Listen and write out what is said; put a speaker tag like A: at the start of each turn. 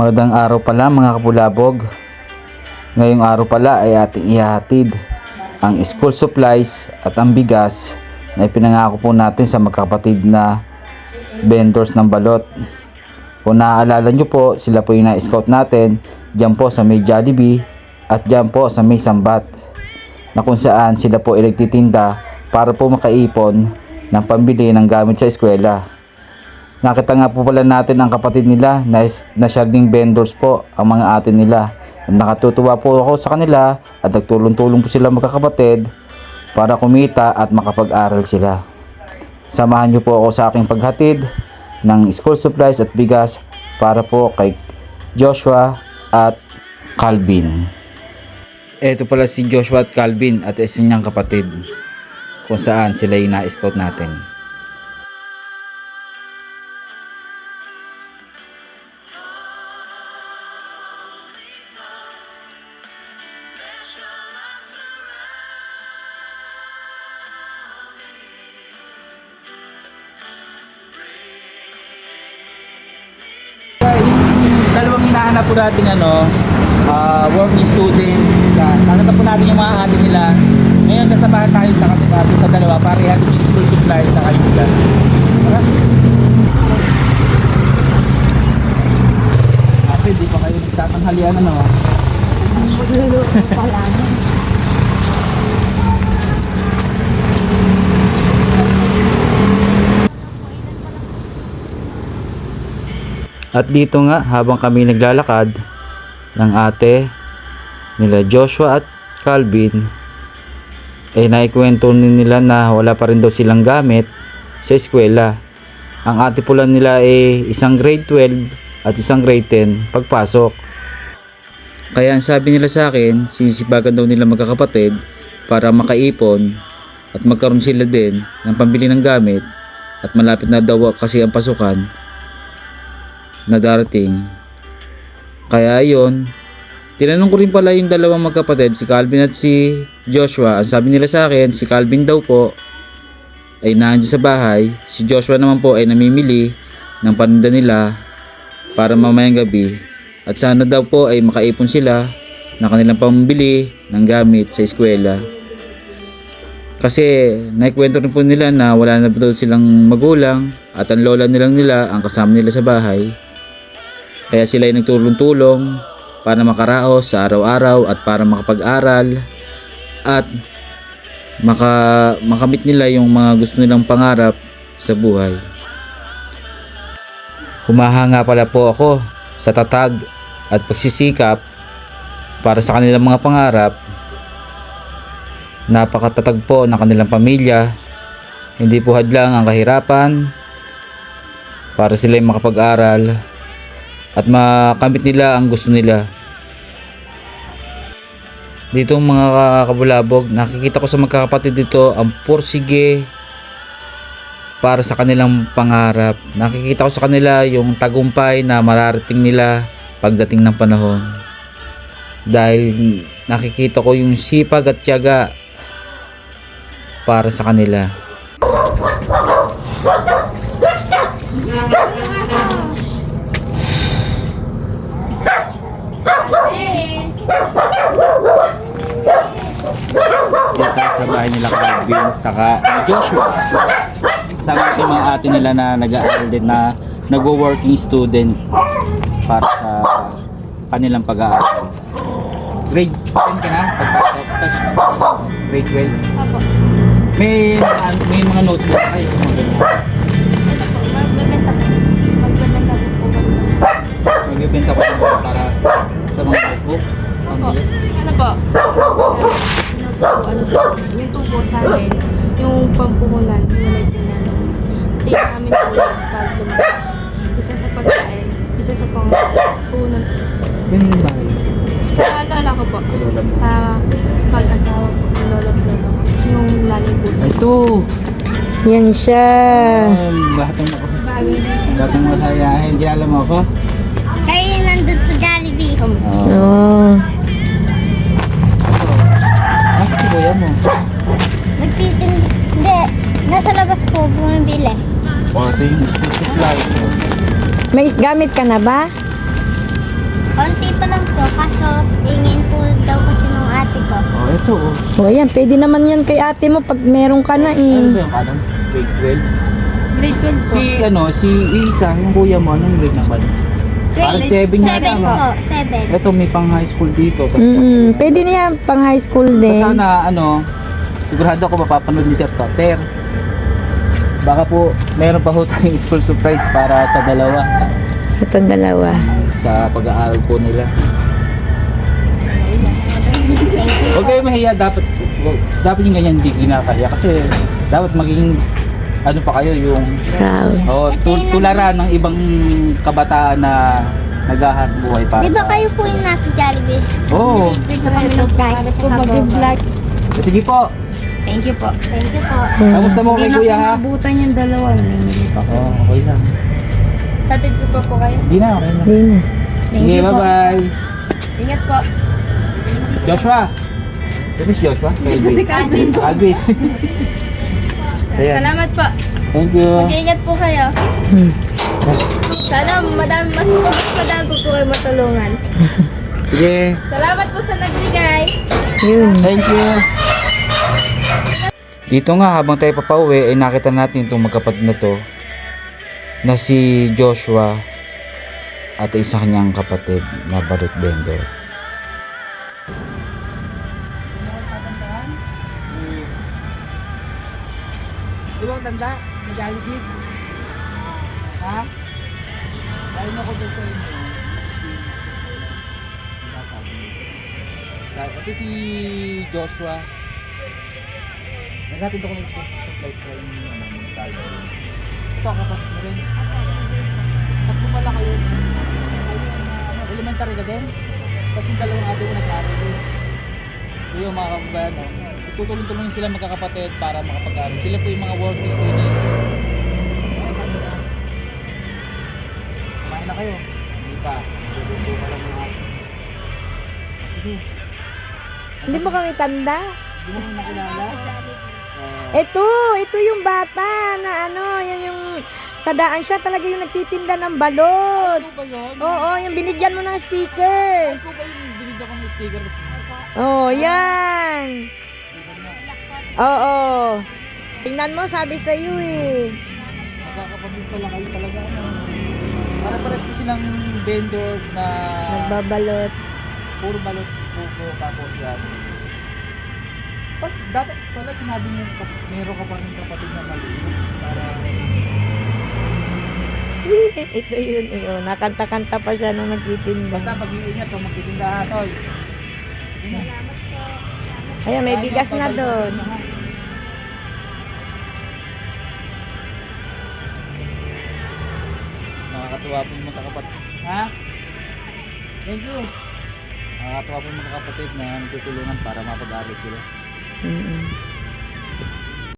A: Magandang araw pala mga kapulabog. Ngayong araw pala ay ating ihahatid ang school supplies at ang bigas na ipinangako po natin sa magkapatid na vendors ng balot. Kung naaalala nyo po, sila po yung na-scout natin dyan po sa may Jollibee at dyan po sa may Sambat na kung saan sila po ay nagtitinda para po makaipon ng pambili ng gamit sa eskwela. Nakita nga po pala natin ang kapatid nila na, na sharding vendors po ang mga ate nila. At nakatutuwa po ako sa kanila at nagtulong-tulong po sila magkakapatid para kumita at makapag-aral sila. Samahan niyo po ako sa aking paghatid ng school supplies at bigas para po kay Joshua at Calvin. Ito pala si Joshua at Calvin at isa niyang kapatid kung saan sila yung na-scout natin. Hinahanap po natin ano, ah, working student. Nakita po natin yung mga ate nila. Ngayon, sasabahan tayo sa natin sa dalawa para ihatid yung school supply sa kayong bigas. Tara. Ate, di pa kayo nagtatanghalian ano? At dito nga habang kami naglalakad ng ate nila Joshua at Calvin ay naikwento nila na wala pa rin daw silang gamit sa eskwela. Ang ate pula nila ay isang grade 12 at isang grade 10 pagpasok. Kaya ang sabi nila sa akin, sinisibagan daw nila magkakapatid para makaipon at magkaroon sila din ng pambili ng gamit at malapit na daw kasi ang pasukan na darating. Kaya ayun, tinanong ko rin pala yung dalawang magkapatid, si Calvin at si Joshua. Ang sabi nila sa akin, si Calvin daw po ay nandiyan sa bahay. Si Joshua naman po ay namimili ng paninda nila para mamayang gabi. At sana daw po ay makaipon sila na kanilang pambili ng gamit sa eskwela. Kasi naikwento rin po nila na wala na daw silang magulang at ang lola nilang nila ang kasama nila sa bahay. Kaya sila ay nagtulong-tulong para makaraos sa araw-araw at para makapag-aral at maka, makamit nila yung mga gusto nilang pangarap sa buhay. Humahanga pala po ako sa tatag at pagsisikap para sa kanilang mga pangarap. Napakatatag po ng kanilang pamilya. Hindi po hadlang ang kahirapan para sila makapag-aral at makamit nila ang gusto nila. Dito mga kabulabog, nakikita ko sa magkakapatid dito ang pursige para sa kanilang pangarap. Nakikita ko sa kanila yung tagumpay na mararating nila pagdating ng panahon. Dahil nakikita ko yung sipag at tiyaga para sa kanila. dito sa bahay nila Calvin saka Joshua. Kasama ko mga ate nila na nag-aaral din na nagwo-working student para sa kanilang pag-aaral. Grade 10 ka na? Pagpasok? Grade 12?
B: Opo.
A: May, may mga notebook kayo. Mga ganyan. Yan
C: siya.
A: Um, batang ako. Batang masayahin. Kilala mo ako?
B: Kayo nandun sa Jollibee.
A: Oo.
C: Oh.
A: Nasa si kuya mo?
B: Nagtitin... Hindi. Nasa labas po, bumibili.
A: Ito yung school supplies. oh.
C: May gamit ka na ba?
D: Konti pa lang po, kaso ingin po daw kasi nung ate ko.
A: Oh, ito oh.
C: O yan, pwede naman yan kay ate mo pag meron ka na
A: Ano
C: eh.
A: ba yung kanon? Grade 12?
B: Grade 12 po.
A: Si ano, si Isa, yung kuya mo, anong grade naman? Parang
D: Grade
A: seven yata,
D: seven po, seven.
A: Ito may pang high school dito. Tapos
C: Mm, pwede na yan pang high school din.
A: Sana ano, sigurado ako mapapanood ni Sir to. Sir, baka po meron pa ho tayong school surprise para sa dalawa
C: Itong dalawa.
A: sa pag-aaral po nila. Huwag kayo mahiya, dapat dapat yung ganyan hindi kinakaya kasi dapat maging ano pa kayo yung
C: Proud.
A: oh, tu- tularan ng ibang kabataan na naghahanap buhay para
D: Di ba kayo po yung nasa Jollibee?
A: Oo.
D: Na
B: mag-vlog.
A: Sige po.
D: Thank you po. Thank you po.
A: Kamusta mo kay Kuya ha?
D: Nabutan yung dalawa.
A: Oo, okay lang.
B: Tatid ko pa po kayo.
A: Hindi na, okay na.
C: Hindi na.
D: Thank
A: Sige,
D: you po.
A: bye-bye.
B: Ingat po.
A: Joshua! Sino si Joshua? Calvin.
B: Si Calvin.
A: Calvin.
B: Salamat po.
A: Thank you.
B: Mag-ingat po kayo.
C: Hmm.
B: Sana madami, mas, mas madami po po kayo matulungan.
A: Sige.
B: Salamat po sa nagbigay.
C: Yun.
A: Thank you. Dito nga habang tayo papauwi ay nakita natin itong magkapatid na to na si Joshua at isa kanyang kapatid na barut vendor. Di ba ang tanda sa Jollibee? Ha? Dahil ako doon sa inyo. Ito si Joshua. Naghatid ako ng supplies ko yung ano, yung Ito, kapatid mo rin. Tatlo pala kayo. Elementary ka din? Tapos yung dalawang ate ko nag-aaral din. Yung mga kababayan, no? Tutulong-tulong sila magkakapatid para makapag-aaral. Sila po yung mga working student. Kumain na kayo. Hindi pa. Hindi pa lang mga Sige.
C: Hindi mo kami tanda?
A: Hindi mo ko nakilala? Oo.
C: Ito, ito yung bata na ano, yun yung sa daan siya talaga yung nagtitinda ng balot.
A: Ano ba yun?
C: Oo, yung binigyan mo ng sticker.
A: Ikaw ba yung binigyan ko ng sticker?
C: Oh, yan. Oo. Tingnan mo, sabi sa iyo eh.
A: Magkakapamilya pala kayo talaga. Para pares po silang vendors na
C: Nagbabalot.
A: puro balot pupo tapos yan. Ba't dapat pala sinabi kap- meron ka pa rin kapatid na maliit para
C: ito yun, eh. oh, Nakanta-kanta pa siya nung nagtitinda.
A: basta pag-iingat kung magtitinda ha, Toy. Sige na.
C: Ayan, may bigas na doon.
A: Nakakatuwa po yung mga kapatid. Ha? Thank you. Nakakatuwa po yung mga kapatid na nagtutulungan para mapag-aral sila.
C: 嗯嗯